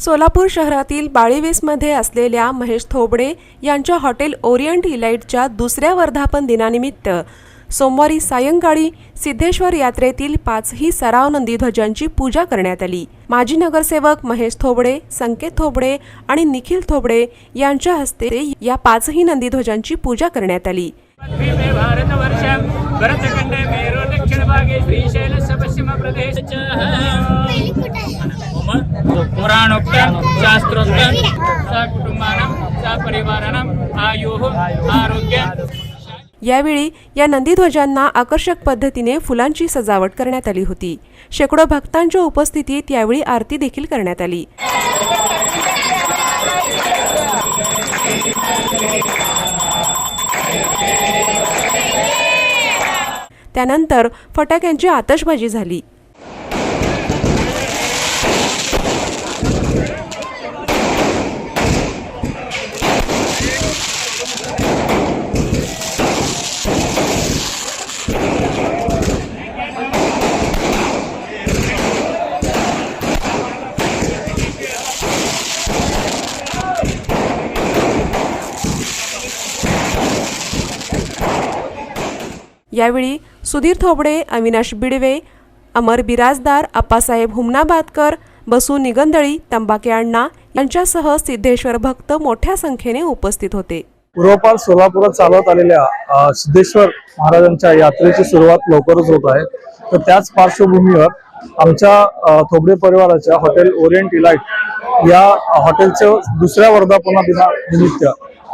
सोलापूर शहरातील बाळीवेसमध्ये असलेल्या महेश थोबडे यांच्या हॉटेल ओरिएंट इलाइटच्या दुसऱ्या वर्धापन दिनानिमित्त सोमवारी सायंकाळी सिद्धेश्वर यात्रेतील पाचही सराव नंदीध्वजांची पूजा करण्यात आली. माजी नगरसेवक महेश थोबडे संकेत थोबडे आणि निखिल थोबडे यांच्या हस्ते या पाचही नंदीध्वजांची पूजा करण्यात आली. द्वीपे पुराणोक्तं शास्त्रोक्तं सकुटुंबानां सपरिवाराणाम् आयुः आरोग्यं। यावेळी या नंदीध्वजांना आकर्षक पद्धतीने फुलांची सजावट करण्यात आली होती. शेकडो भक्तांच्या उपस्थितीत यावेळी आरती देखील करण्यात आली. त्यानंतर फटाक्यांची आतषबाजी झाली. यावेळी सुधीर थोबडे अविनाश बिडवे अमर बिराजदार अप्पासाहेब हुमनाबादकर बसू निगंदळी तंबाके अण्णा यांच्यासह सिद्धेश्वर भक्त मोठ्या संख्येने उपस्थित होते. पूर्वपार सोलापुरात चालवत आलेल्या सिद्धेश्वर महाराजांच्या यात्रेची सुरुवात लवकरच होत आहे. तर त्याच पार्श्वभूमीवर आमच्या थोबडे परिवाराच्या हॉटेल ओरिएंट इलाइट या हॉटेलचं दुसऱ्या वर्धापना दिना निमित्त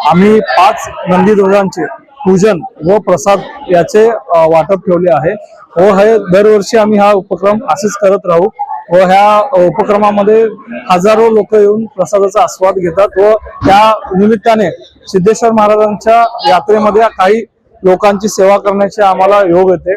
आम्ही पाच नंदीध्वजांचे पूजन व प्रसाद याचे वाटप ठेवले आहे. व हे दरवर्षी आम्ही हा उपक्रम असेच करत राहू. व ह्या उपक्रमामध्ये हजारो लोक येऊन प्रसादाचा आस्वाद घेतात व त्या निमित्ताने सिद्धेश्वर महाराजांच्या यात्रेमध्ये काही लोकांची सेवा करण्याचे आम्हाला योग येते.